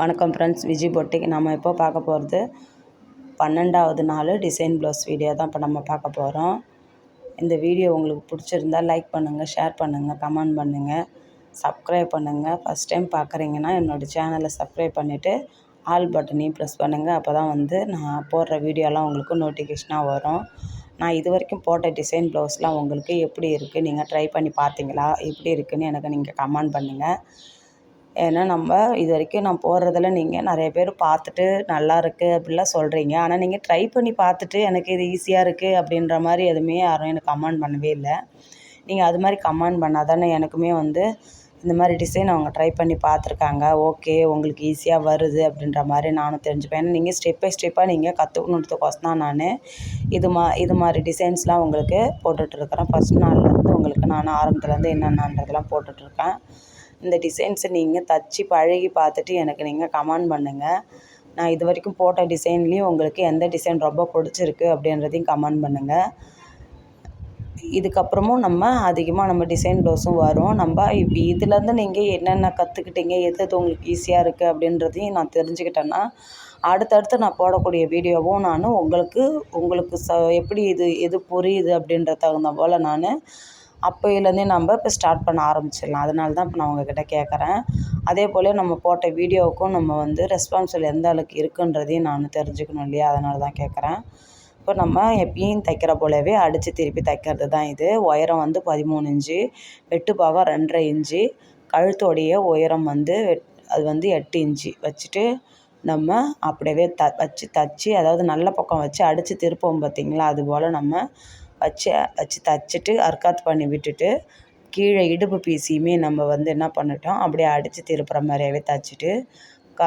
வணக்கம் friends Viji boutique. நம்ம இப்போ பார்க்க போகிறது பன்னெண்டாவது நாள் டிசைன் ப்ளவுஸ் வீடியோ தான் இப்போ நம்ம பார்க்க போகிறோம் இந்த வீடியோ உங்களுக்கு பிடிச்சிருந்தா லைக் பண்ணுங்கள் ஷேர் பண்ணுங்கள் கமெண்ட் பண்ணுங்கள் சப்ஸ்கிரைப் பண்ணுங்கள் ஃபஸ்ட் டைம் பார்க்குறீங்கன்னா என்னோடய சேனலை சப்ஸ்கிரைப் பண்ணிவிட்டு ஆல் பட்டனையும் ப்ரெஸ் பண்ணுங்கள் அப்போ தான் வந்து நான் போடுற வீடியோலாம் உங்களுக்கு நோட்டிஃபிகேஷனாக வரும். நான் இது வரைக்கும் போட்ட டிசைன் ப்ளவுஸ்லாம் உங்களுக்கு எப்படி இருக்குது நீங்கள் ட்ரை பண்ணி பார்த்தீங்களா? எப்படி இருக்குதுன்னு எனக்கு நீங்கள் கமெண்ட் பண்ணுங்கள் ஏன்னா நம்ம இது வரைக்கும் நான் போடுறதுல நீங்கள் நிறைய பேர் பார்த்துட்டு நல்லா இருக்குது அப்படிலாம் சொல்கிறீங்க ஆனால் நீங்கள் ட்ரை பண்ணி பார்த்துட்டு எனக்கு இது ஈஸியாக இருக்குது அப்படின்ற மாதிரி எதுவுமே யாரும் எனக்கு கமெண்ட் பண்ணவே இல்லை. நீங்கள் அது மாதிரி கமெண்ட் பண்ணால் தானே எனக்குமே வந்து இந்த மாதிரி டிசைன் அவங்க ட்ரை பண்ணி பார்த்துருக்காங்க. ஓகே உங்களுக்கு ஈஸியாக வருது அப்படின்ற மாதிரி நானும் தெரிஞ்சுப்பேன். ஏன்னா நீங்கள் ஸ்டெப் பை ஸ்டெப்பாக நீங்கள் கற்றுக்கணுன்றதுக்கோசம் தான் நான். இது மா இது மாதிரி டிசைன்ஸ்லாம் உங்களுக்கு போட்டுட்ருக்கிறேன் ஃபஸ்ட் நாள்லேருந்து உங்களுக்கு நான் ஆரம்பத்துலேருந்து என்னென்னன்றதெல்லாம் போட்டுட்ருக்கேன் இந்த டிசைன்ஸை நீங்கள் தச்சு பழகி பார்த்துட்டு எனக்கு நீங்கள் கமெண்ட் பண்ணுங்கள் நான் இது வரைக்கும் போட்ட டிசைன்லேயும் உங்களுக்கு எந்த டிசைன் ரொம்ப பிடிச்சிருக்கு அப்படின்றதையும் கமெண்ட் பண்ணுங்கள் இதுக்கப்புறமும் நம்ம அதிகமாக நம்ம டிசைன் ப்ளவுஸும் வரும். நம்ம இப்போ இதுலேருந்து நீங்கள் என்னென்ன கற்றுக்கிட்டீங்க எது எது உங்களுக்கு ஈஸியாக இருக்குது அப்படின்றதையும் நான் தெரிஞ்சுக்கிட்டேன்னா அடுத்தடுத்து நான் போடக்கூடிய வீடியோவும் நான் உங்களுக்கு உங்களுக்கு ச எப்படி இது எது புரியுது அப்படின்ற தகுந்த போல் நான் அப்போயிலேருந்தே நம்ம இப்போ ஸ்டார்ட் பண்ண ஆரம்பிச்சிடலாம். அதனால தான் இப்போ நான் உங்கக்கிட்ட கேட்குறேன். அதே போல் நம்ம போட்ட வீடியோவுக்கும் நம்ம வந்து ரெஸ்பான்சிபிள் எந்த அளவுக்கு இருக்குன்றதையும் நான் தெரிஞ்சுக்கணும் இல்லையா? அதனால தான் கேட்குறேன். இப்போ நம்ம எப்பயும் தைக்கிற போலவே அடித்து திருப்பி தைக்கிறது தான் இது. உயரம் வந்து பதிமூணு இன்ச்சு வெட்டு பாகம் ரெண்டரை இன்ச்சு கழுத்தோடைய உயரம் வந்து அது வந்து எட்டு இன்ச்சு வச்சுட்டு நம்ம அப்படியே த வச்சு தச்சு அதாவது நல்ல பக்கம் வச்சு அடித்து திருப்போம் பார்த்திங்களா? அதுபோல் நம்ம வச்சு வச்சு தைச்சிட்டு அர்க்காத் பண்ணி விட்டுட்டு கீழே இடுப்பு பீஸையுமே நம்ம வந்து என்ன பண்ணிட்டோம்? அப்படியே அடித்து திருப்புற மாதிரியாவே தைச்சிட்டு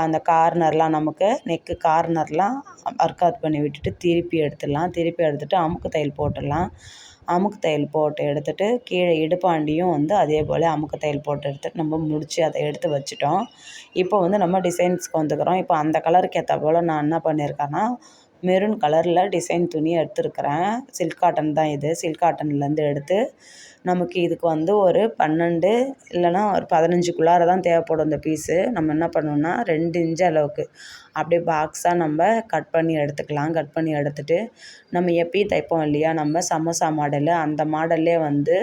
அந்த கார்னர்லாம் நமக்கு நெக்கு கார்னர்லாம் அர்க்காத் பண்ணி விட்டுட்டு திருப்பி எடுத்துடலாம். திருப்பி எடுத்துகிட்டு அமுக்கு தையல் போட்டுடலாம். அமுக்கு தையல் போட்டு எடுத்துகிட்டு கீழே இடுப்பாண்டியும் வந்து அதே போல் அமுக்கு தையல் போட்டு எடுத்துகிட்டு நம்ம முடித்து அதை எடுத்து வச்சுட்டோம். இப்போ வந்து நம்ம டிசைன்ஸ்க்கு வந்துக்கிறோம். இப்போ அந்த கலருக்கு ஏற்ற போல் நான் என்ன பண்ணியிருக்கேன்னா மெரூன் கலரில் டிசைன் துணி எடுத்துருக்கிறேன். சில்க் காட்டன் தான் இது. சில்க் காட்டன்லேருந்து எடுத்து நமக்கு இதுக்கு வந்து ஒரு பன்னெண்டு இல்லைனா ஒரு பதினஞ்சுக்குள்ளார தான் தேவைப்படும் இந்த பீஸு நம்ம என்ன பண்ணணும்னா ரெண்டு இன்ச்சு அளவுக்கு அப்படியே பாக்ஸாக நம்ம கட் பண்ணி எடுத்துக்கலாம். கட் பண்ணி எடுத்துகிட்டு நம்ம எப்பயும் தைப்போம் இல்லையா? நம்ம சமோசா மாடலு அந்த மாடல்லே வந்து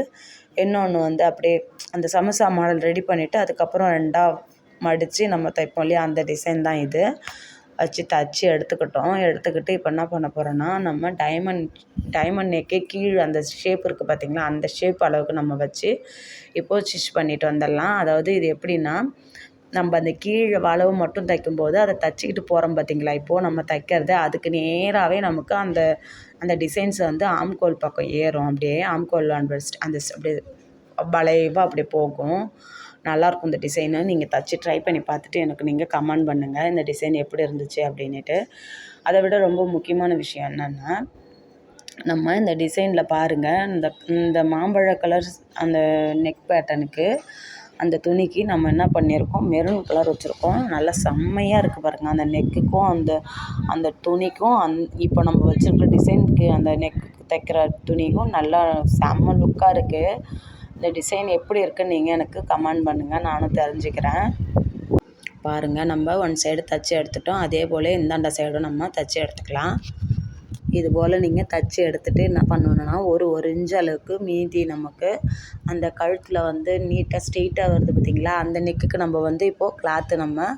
இன்னொன்று வந்து அப்படியே அந்த சமோசா மாடல் ரெடி பண்ணிவிட்டு அதுக்கப்புறம் ரெண்டாக மடித்து நம்ம தைப்போம் இல்லையா? அந்த டிசைன் தான் இது. வச்சு தச்சு எடுத்துக்கிட்டோம். எடுத்துக்கிட்டு இப்போ என்ன பண்ண போகிறோன்னா நம்ம டைமண்ட் டைமண்ட் நெக்கே கீழே அந்த ஷேப் இருக்குது பார்த்திங்களா அந்த ஷேப் அளவுக்கு நம்ம வச்சு இப்போது ஸ்டிச் பண்ணிட்டு வந்துடலாம். அதாவது இது எப்படின்னா நம்ம அந்த கீழே வளவு மட்டும் தைக்கும்போது அதை தச்சுக்கிட்டு போகிறோம் பார்த்திங்களா இப்போது நம்ம தைக்கிறது அதுக்கு நேராகவே நமக்கு அந்த அந்த டிசைன்ஸ் வந்து ஆம்கோல் பக்கம் ஏறும். அப்படியே ஆம்கோல் அந்த அப்படியே வளைவாக அப்படியே போகும். நல்லாயிருக்கும் இந்த டிசைனு. நீங்கள் தச்சு ட்ரை பண்ணி பார்த்துட்டு எனக்கு நீங்கள் கமெண்ட் பண்ணுங்கள் இந்த டிசைன் எப்படி இருந்துச்சு அப்படின்ட்டு அதை விட ரொம்ப முக்கியமான விஷயம் என்னென்னா நம்ம இந்த டிசைனில் பாருங்கள் இந்த இந்த மாம்பழ கலர் அந்த நெக் பேட்டனுக்கு அந்த துணிக்கு நம்ம என்ன பண்ணியிருக்கோம் மெரூன் கலர் வச்சுருக்கோம். நல்லா செம்மையாக இருக்குது பாருங்கள் அந்த நெக்குக்கும் அந்த அந்த துணிக்கும் அந் இப்போ நம்ம வச்சுருக்க டிசைனுக்கு அந்த நெக்கு தைக்கிற துணிக்கும் நல்லா செம்ம லுக்காக இருக்குது இந்த டிசைன் எப்படி இருக்குன்னு நீங்கள் எனக்கு கமெண்ட் பண்ணுங்கள் நானும் தெரிஞ்சுக்கிறேன். பாருங்கள் நம்ம ஒன் சைடு தைச்சி எடுத்துட்டோம். அதே போல் இந்தாண்ட சைடும் நம்ம தைச்சி எடுத்துக்கலாம். இது போல் நீங்கள் தச்சு எடுத்துகிட்டு என்ன பண்ணணுன்னா ஒரு ஒரு இன்ச் அளவுக்கு மீதி நமக்கு அந்த கழுத்தில் வந்து நீட்டாக ஸ்ட்ரெயிட்டாக வருது பார்த்திங்களா அந்த நெக்குக்கு நம்ம வந்து இப்போது கிளாத்து நம்ம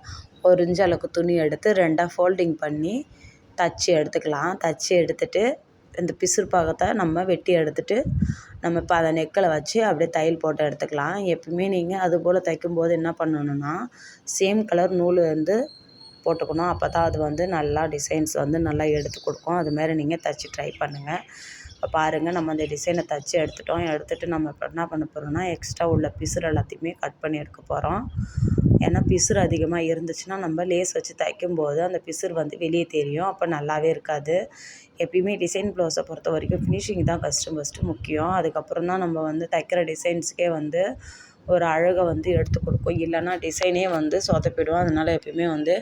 ஒரு இன்ச் அளவுக்கு துணி எடுத்து ரெண்டாக ஃபோல்டிங் பண்ணி தைச்சி எடுத்துக்கலாம். தச்சு எடுத்துகிட்டு இந்த பிசுறு பாகத்தை நம்ம வெட்டி எடுத்துகிட்டு நம்ம இப்போ அதை நெக்கில் வச்சு அப்படியே தையல் போட்டு எடுத்துக்கலாம். எப்பவுமே நீங்கள் அது போல் தைக்கும்போது என்ன பண்ணணுன்னா சேம் கலர் நூல் வந்து போட்டுக்கணும். அப்போ தான் அது வந்து நல்லா டிசைன்ஸ் வந்து நல்லா எடுத்து கொடுக்கும். அதுமாரி நீங்கள் தைச்சி ட்ரை பண்ணுங்கள் பாருங்கள் நம்ம அந்த டிசைனை தைச்சி எடுத்துட்டோம். எடுத்துகிட்டு நம்ம இப்போ என்ன பண்ண போகிறோம்னா எக்ஸ்ட்ரா உள்ள பிசுறு எல்லாத்தையுமே கட் பண்ணி எடுக்க போகிறோம் ஏன்னா பிசுறு அதிகமாக இருந்துச்சுன்னா நம்ம லேஸ் வச்சு தைக்கும்போது அந்த பிசுறு வந்து வெளியே தெரியும். அப்போ நல்லாவே இருக்காது. எப்பயுமே டிசைன் ப்ளவுஸை பொறுத்த வரைக்கும் ஃபினிஷிங் தான் ஃபஸ்ட்டு ஃபஸ்ட்டு முக்கியம். அதுக்கப்புறம் தான் நம்ம வந்து தைக்கிற டிசைன்ஸுக்கே வந்து ஒரு அழகை வந்து எடுத்து கொடுக்கும். இல்லைன்னா டிசைனே வந்து சொதப்பிடும். அதனால் எப்பயுமே வந்து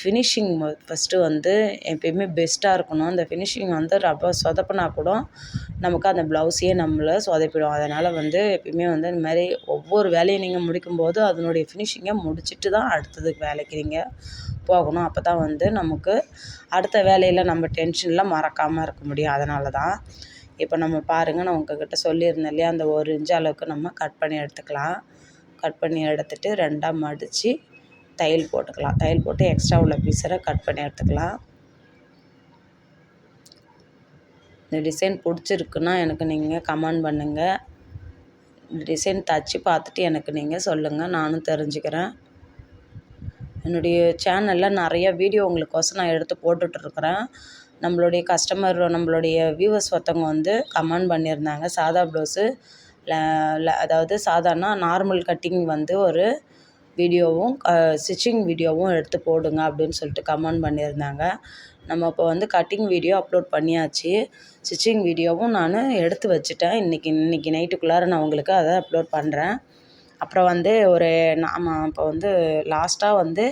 ஃபினிஷிங் ஃபஸ்ட்டு வந்து எப்பயுமே பெஸ்ட்டாக இருக்கணும். அந்த ஃபினிஷிங் வந்து ரொம்ப சொதப்பினா கூட நமக்கு அந்த ப்ளவுஸையே நம்மளை சொதப்பிடும். அதனால் வந்து எப்பயுமே வந்து இந்த மாதிரி ஒவ்வொரு வேலையை நீங்கள் முடிக்கும்போது அதனுடைய ஃபினிஷிங்கை முடிச்சுட்டு தான் அடுத்ததுக்கு வேலைக்கு நீங்கள் போகணும். அப்போ தான் வந்து நமக்கு அடுத்த வேலையில் நம்ம டென்ஷனில் மறக்காமல் இருக்க முடியும். அதனால தான் இப்போ நம்ம பாருங்கள் நான் உங்ககிட்ட சொல்லியிருந்தேன் இல்லையா? அந்த ஒரு இன்ச் அளவுக்கு நம்ம கட் பண்ணி எடுத்துக்கலாம். கட் பண்ணி எடுத்துகிட்டு ரெண்டாக மடித்து தையல் போட்டுக்கலாம். தையல் போட்டு எக்ஸ்ட்ரா உள்ள பீஸரை கட் பண்ணி எடுத்துக்கலாம். இந்த டிசைன் பிடிச்சிருக்குன்னா எனக்கு நீங்கள் கமெண்ட் பண்ணுங்கள் டிசைன் தச்சு பார்த்துட்டு எனக்கு நீங்கள் சொல்லுங்கள் நானும் தெரிஞ்சுக்கிறேன். என்னுடைய சேனலில் நிறைய வீடியோ உங்களுக்கோசம் நான் எடுத்து போட்டுட்ருக்குறேன் நம்மளுடைய கஸ்டமர் நம்மளுடைய வியூவர்ஸ் ஒருத்தவங்க வந்து கமெண்ட் பண்ணியிருந்தாங்க. சாதா ப்ளவுஸு அதாவது சாதாரண நார்மல் கட்டிங் வந்து ஒரு வீடியோவும் ஸ்டிச்சிங் வீடியோவும் எடுத்து போடுங்க அப்படின்னு சொல்லிட்டு கமெண்ட் பண்ணியிருந்தாங்க. நம்ம இப்போ வந்து கட்டிங் வீடியோ அப்லோட் பண்ணியாச்சு. ஸ்டிச்சிங் வீடியோவும் நான் எடுத்து வச்சுட்டேன். இன்றைக்கி இன்றைக்கி நைட்டுக்குள்ளார நான் உங்களுக்கு அதை அப்லோட் பண்ணுறேன் அப்புறம் வந்து ஒரு நாம் இப்போ வந்து லாஸ்ட்டாக வந்து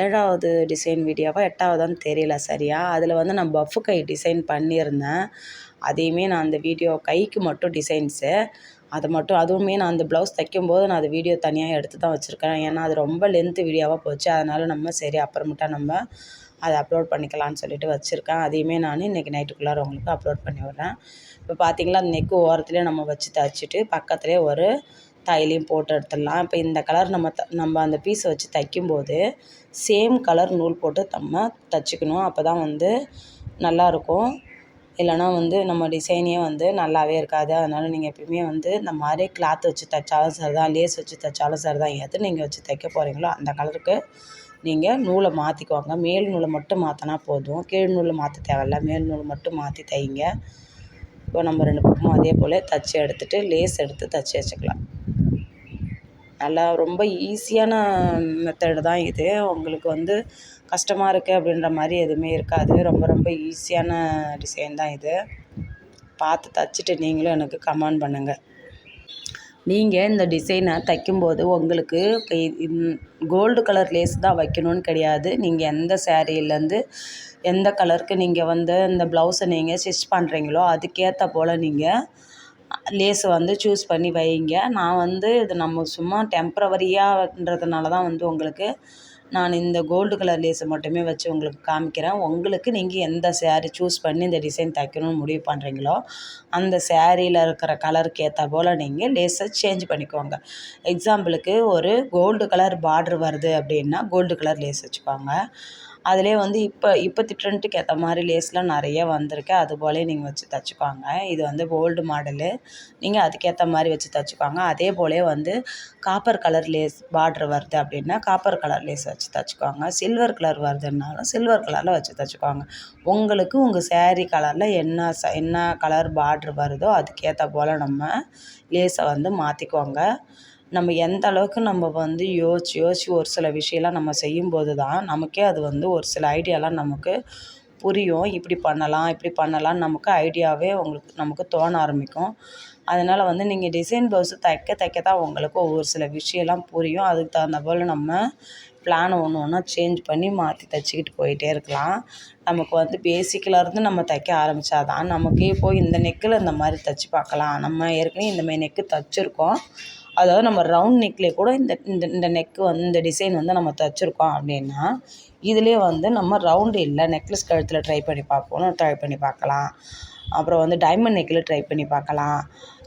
ஏழாவது டிசைன் வீடியோவா எட்டாவதான்னு தெரியல சரியா? அதில் வந்து நான் பஃப்பு கை டிசைன் பண்ணியிருந்தேன். அதையுமே நான் அந்த வீடியோ கைக்கு மட்டும் டிசைன்ஸு அதை மட்டும் அதுவுமே நான் அந்த ப்ளவுஸ் தைக்கும்போது நான் அது வீடியோ தனியாக எடுத்து தான் வச்சுருக்கேன் ஏன்னா அது ரொம்ப லென்த்து வீடியோவாக போச்சு. அதனால் நம்ம சரி அப்புறமேட்டா நம்ம அதை அப்லோட் பண்ணிக்கலாம்னு சொல்லிட்டு வச்சுருக்கேன். அதையுமே நான் இன்றைக்கி நைட்டுக்குள்ளார உங்களுக்கு அப்லோட் பண்ணி விட்றேன். இப்போ பார்த்தீங்களா அந்த நெக்கு ஓரத்துலேயே நம்ம வச்சு தைச்சிட்டு பக்கத்துலேயே ஒரு தையலையும் போட்டு எடுத்துடலாம். இப்போ இந்த கலர் நம்ம த நம்ம அந்த பீஸை வச்சு தைக்கும்போது சேம் கலர் நூல் போட்டு நம்ம தைச்சிக்கணும். அப்போ தான் வந்து நல்லாயிருக்கும். இல்லைனா வந்து நம்ம டிசைனே வந்து நல்லாவே இருக்காது. அதனால் நீங்கள் எப்பயுமே வந்து இந்த மாதிரி கிளாத் வச்சு தைச்சாலும் சரி தான் லேஸ் வச்சு தைச்சாலும் சரி தான் எது நீங்கள் வச்சு தைக்க போகிறீங்களோ அந்த கலருக்கு நீங்கள் நூலை மாற்றிக்குவாங்க மேல் நூலை மட்டும் மாற்றினா போதும். கீழ் நூலை மாற்ற தேவையில்ல. மேல் நூலை மட்டும் மாற்றி தைங்க. இப்போ நம்ம ரெண்டு பக்கமும் அதே போல் தைச்சி எடுத்துகிட்டு லேஸ் எடுத்து தைச்சி வச்சுக்கலாம். நல்லா ரொம்ப ஈஸியான மெத்தடு தான் இது. உங்களுக்கு வந்து கஷ்டமாக இருக்குது அப்படின்ற மாதிரி எதுவுமே இருக்காது. ரொம்ப ரொம்ப ஈஸியான டிசைன் தான் இது. பார்த்து தைச்சிட்டு நீங்களும் எனக்கு கமெண்ட் பண்ணுங்கள் நீங்கள் இந்த டிசைனை தைக்கும்போது உங்களுக்கு கோல்டு கலர் லேஸ் தான் வைக்கணும்னு கிடையாது. நீங்கள் எந்த சேரீலேருந்து எந்த கலருக்கு நீங்கள் வந்து இந்த ப்ளவுஸை நீங்கள் ஸ்டிச் பண்ணுறீங்களோ அதுக்கேற்ற போல் நீங்கள் லேஸை வந்து சூஸ் பண்ணி வைங்க. நான் வந்து இது நம்ம சும்மா டெம்ப்ரவரியான்றதுனால தான் வந்து உங்களுக்கு நான் இந்த கோல்டு கலர் லேஸை மட்டுமே வச்சு உங்களுக்கு காமிக்கிறேன். உங்களுக்கு நீங்கள் எந்த சேரீ சூஸ் பண்ணி இந்த டிசைன் தைக்கணும்னு முடிவு பண்ணுறீங்களோ அந்த சேரீயில் இருக்கிற கலருக்கு ஏற்ற போல் நீங்கள் லேஸை சேஞ்ச் பண்ணிக்கோங்க. எக்ஸாம்பிளுக்கு ஒரு கோல்டு கலர் பார்ட்ரு வருது அப்படின்னா கோல்டு கலர் லேஸ் வச்சுக்கோங்க. அதிலே வந்து இப்போ இப்போ ட்ரெண்ட்டுக்கு ஏற்ற மாதிரி லேஸ்லாம் நிறைய வந்திருக்கு. அது போலே நீங்கள் வச்சு தைச்சிக்கோங்க. இது வந்து ஓல்டு மாடலு நீங்கள் அதுக்கேற்ற மாதிரி வச்சு தைச்சிக்கோங்க. அதே போலே வந்து காப்பர் கலர் லேஸ் பார்ட்ரு வருது அப்படின்னா காப்பர் கலர் லேஸ் வச்சு தைச்சிக்கோங்க. சில்வர் கலர் வருதுன்னாலும் சில்வர் கலரில் வச்சு தைச்சிக்கோங்க. உங்களுக்கு உங்கள் சேரீ கலரில் என்ன ச என்ன கலர் பார்ட்ரு வருதோ அதுக்கேற்ற போல் நம்ம லேஸை வந்து மாற்றிக்கோங்க நம்ம எந்த அளவுக்கு நம்ம வந்து யோசிச்சு யோசிச்சு ஒரு சில விஷயம்லாம் நம்ம செய்யும்போது தான் நமக்கே அது வந்து ஒரு சில ஐடியாலாம் நமக்கு புரியும். இப்படி பண்ணலாம் இப்படி பண்ணலாம்னு நமக்கு ஐடியாவே உங்களுக்கு நமக்கு தோண ஆரம்பிக்கும். அதனால் வந்து நீங்கள் டிசைன் ப்ளவுஸு தைக்க தைக்க தான் உங்களுக்கு ஒவ்வொரு சில விஷயம்லாம் புரியும். அதுக்கு தகுந்த போல் நம்ம பிளானை ஒன்று ஒன்றா சேஞ்ச் பண்ணி மாற்றி தைச்சிக்கிட்டு போயிட்டே இருக்கலாம். நமக்கு வந்து பேசிக்கிலேருந்து நம்ம தைக்க ஆரம்பித்தா தான் நமக்கே போய் இந்த நெக்கில் இந்த மாதிரி தைச்சி பார்க்கலாம். நம்ம ஏற்கனவே இந்த மாதிரி நெக்கு தைச்சிருக்கோம். அதாவது நம்ம ரவுண்ட் நெக்லேயே கூட இந்த இந்த இந்த நெக்கு வந்து இந்த டிசைன் வந்து நம்ம தைச்சிருக்கோம் அப்படின்னா இதுலேயே வந்து நம்ம ரவுண்டு இல்லை நெக்லஸ் கழுத்தில் ட்ரை பண்ணி பார்ப்போம் ட்ரை பண்ணி பார்க்கலாம். அப்புறம் வந்து டைமண்ட் நெக்கில் ட்ரை பண்ணி பார்க்கலாம்.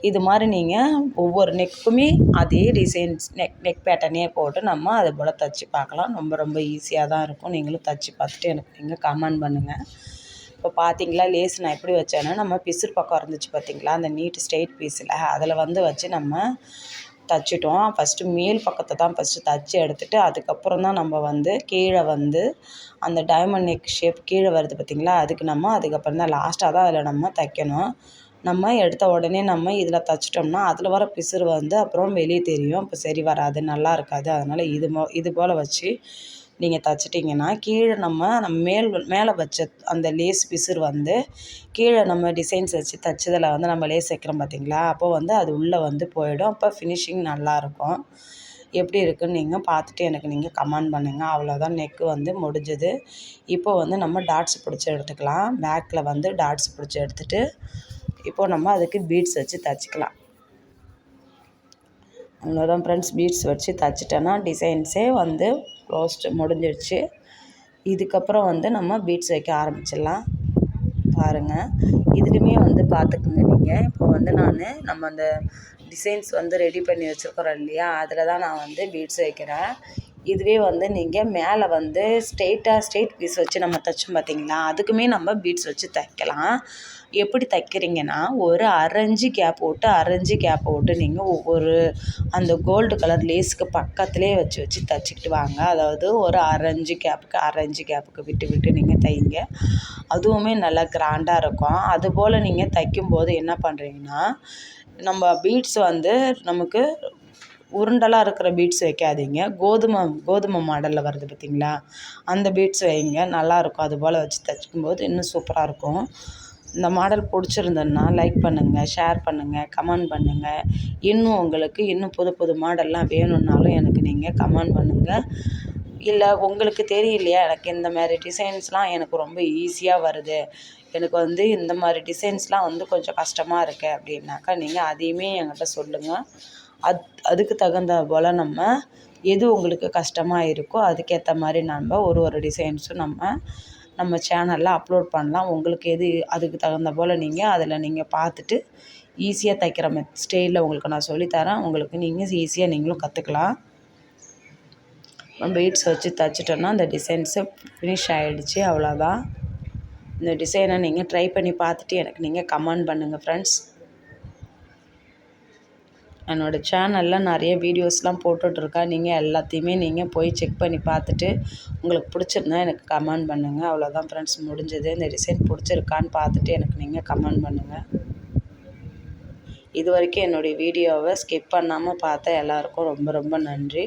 இது மாதிரி நீங்கள் ஒவ்வொரு நெக்குமே அதே டிசைன்ஸ் நெக் நெக் பேட்டர்னே போட்டு நம்ம அது போல் தைச்சி பார்க்கலாம். ரொம்ப ரொம்ப ஈஸியாக தான் இருக்கும். நீங்களும் தைச்சி பார்த்துட்டு எனக்கு நீங்கள் கமெண்ட் பண்ணுங்கள் இப்போ பார்த்தீங்களா லேஸ் நான் எப்படி வச்சேன்னா நம்ம பிசுறு பக்கம் இருந்துச்சு பார்த்தீங்களா அந்த நீட் ஸ்ட்ரெயிட் பீஸில் அதில் வந்து வச்சு நம்ம தைச்சிட்டோம். ஃபஸ்ட்டு மேல் பக்கத்தை தான் ஃபஸ்ட்டு தைச்சி எடுத்துகிட்டு அதுக்கப்புறம் தான் நம்ம வந்து கீழே வந்து அந்த டைமண்ட் நெக் ஷேப் கீழே வருது பார்த்திங்களா அதுக்கு நம்ம அதுக்கப்புறம் தான் லாஸ்ட்டாக தான் அதில் நம்ம தைக்கணும். நம்ம எடுத்த உடனே நம்ம இதில் தைச்சிட்டோம்னா அதில் வர பிசுறு வந்து அப்புறம் வெளியே தெரியும். இப்போ சரி வராது நல்லா இருக்காது. அதனால் இது மோ இது போல் வச்சு நீங்கள் தைச்சிட்டிங்கன்னா கீழே நம்ம நம்ம மேல் மேலே வச்ச அந்த லேஸ் பிசுறு வந்து கீழே நம்ம டிசைன்ஸ் வச்சு தைச்சதில் வந்து நம்ம லேஸ் வைக்கிறோம் பார்த்தீங்களா அப்போ வந்து அது உள்ளே வந்து போயிடும். அப்போ ஃபினிஷிங் நல்லாயிருக்கும் எப்படி இருக்குன்னு நீங்கள் பார்த்துட்டு எனக்கு நீங்கள் கமெண்ட் பண்ணுங்கள் அவ்வளோதான் நெக்கு வந்து முடிஞ்சது. இப்போ வந்து நம்ம டாட்ஸ் பிடிச்சி எடுத்துக்கலாம். பேக்கில் வந்து டாட்ஸ் பிடிச்சி எடுத்துகிட்டு இப்போது நம்ம அதுக்கு பீட்ஸ் வச்சு தைச்சிக்கலாம். அவ்வளோதான் ஃப்ரெண்ட்ஸ் பீட்ஸ் வச்சு தைச்சிட்டேன்னா டிசைன்ஸே வந்து க்ளோஸ்ட் முடிஞ்சிடுச்சு இதுக்கப்புறம் வந்து நம்ம பீட்ஸ் வைக்க ஆரம்பிச்சிடலாம். பாருங்கள் இதுலேயுமே வந்து பார்த்துக்குங்க நீங்கள் இப்போ வந்து நான் நம்ம அந்த டிசைன்ஸ் வந்து ரெடி பண்ணி வச்சுருக்குறோம் இல்லையா? அதில் தான் நான் வந்து பீட்ஸ் வைக்கிறேன். இதுவே வந்து நீங்கள் மேலே வந்து ஸ்ட்ரெயிட்டாக ஸ்ட்ரெயிட் பீஸ் வச்சு நம்ம தைச்சோம் பார்த்தீங்களா அதுக்குமே நம்ம பீட்ஸ் வச்சு தைக்கலாம். எப்படி தைக்கிறீங்கன்னா ஒரு அரைஞ்சி கேப் விட்டு அரைஞ்சி கேப் விட்டு நீங்கள் ஒவ்வொரு அந்த கோல்டு கலர் லேஸுக்கு பக்கத்துலேயே வச்சு வச்சு தைச்சிக்கிட்டு வாங்க. அதாவது ஒரு அரைஞ்சி கேப்புக்கு அரைஞ்சி கேப்புக்கு விட்டு விட்டு நீங்கள் தைங்க. அதுவுமே நல்லா கிராண்டாக இருக்கும். அதுபோல் நீங்கள் தைக்கும்போது என்ன பண்ணுறீங்கன்னா நம்ம பீட்ஸ் வந்து நமக்கு உருண்டலாக இருக்கிற பீட்ஸ் வைக்காதீங்க. கோதுமை கோதுமை மாடலில் வருது பார்த்திங்களா அந்த பீட்ஸ் வைங்க. நல்லாயிருக்கும் அது போல் வச்சு தைக்கும்போது இன்னும் சூப்பராக இருக்கும். இந்த மாடல் பிடிச்சிருந்ததுன்னா லைக் பண்ணுங்கள் ஷேர் பண்ணுங்கள் கமெண்ட் பண்ணுங்கள் இன்னும் உங்களுக்கு இன்னும் புது புது மாடல்லாம் வேணும்னாலும் எனக்கு நீங்கள் கமெண்ட் பண்ணுங்கள் இல்லை உங்களுக்கு தெரியலையா? எனக்கு இந்த மாதிரி டிசைன்ஸ்லாம் எனக்கு ரொம்ப ஈஸியாக வருது. எனக்கு வந்து இந்த மாதிரி டிசைன்ஸ்லாம் வந்து கொஞ்சம் கஷ்டமாக இருக்குது அப்படின்னாக்கா நீங்கள் அதையுமே என்கிட்ட சொல்லுங்கள் அத் அதுக்கு தகுந்த போல் நம்ம எது உங்களுக்கு கஷ்டமாக இருக்கோ அதுக்கேற்ற மாதிரி நம்ம ஒரு ஒரு டிசைன்ஸும் நம்ம நம்ம சேனலில் அப்லோட் பண்ணலாம். உங்களுக்கு எது அதுக்கு தகுந்த போல் நீங்கள் அதில் நீங்கள் பார்த்துட்டு ஈஸியாக தைக்கிற மெத் ஸ்டைலில் உங்களுக்கு நான் சொல்லித்தரேன். உங்களுக்கு நீங்கள் ஈஸியாக நீங்களும் கற்றுக்கலாம் பீட்ஸ் வச்சு தைச்சிட்டோன்னா அந்த டிசைன்ஸு ஃபினிஷ் ஆகிடுச்சு அவ்வளோதான் இந்த டிசைனை நீங்கள் ட்ரை பண்ணி பார்த்துட்டு எனக்கு நீங்கள் கமெண்ட் பண்ணுங்கள் ஃப்ரெண்ட்ஸ் என்னோடய சேனலில் நிறைய வீடியோஸ்லாம் போட்டுட்ருக்கேன். நீங்கள் எல்லாத்தையுமே நீங்கள் போய் செக் பண்ணி பார்த்துட்டு உங்களுக்கு பிடிச்சிருந்தா எனக்கு கமெண்ட் பண்ணுங்கள் அவ்வளோதான் ஃப்ரெண்ட்ஸ் முடிஞ்சது. இந்த டிசைன் பிடிச்சிருக்கான்னு பார்த்துட்டு எனக்கு நீங்கள் கமெண்ட் பண்ணுங்கள் இது வரைக்கும் என்னுடைய வீடியோவை ஸ்கிப் பண்ணாமல் பார்த்த எல்லாருக்கும் ரொம்ப ரொம்ப நன்றி.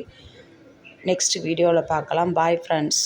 நெக்ஸ்ட் வீடியோவில் பார்க்கலாம். Bye friends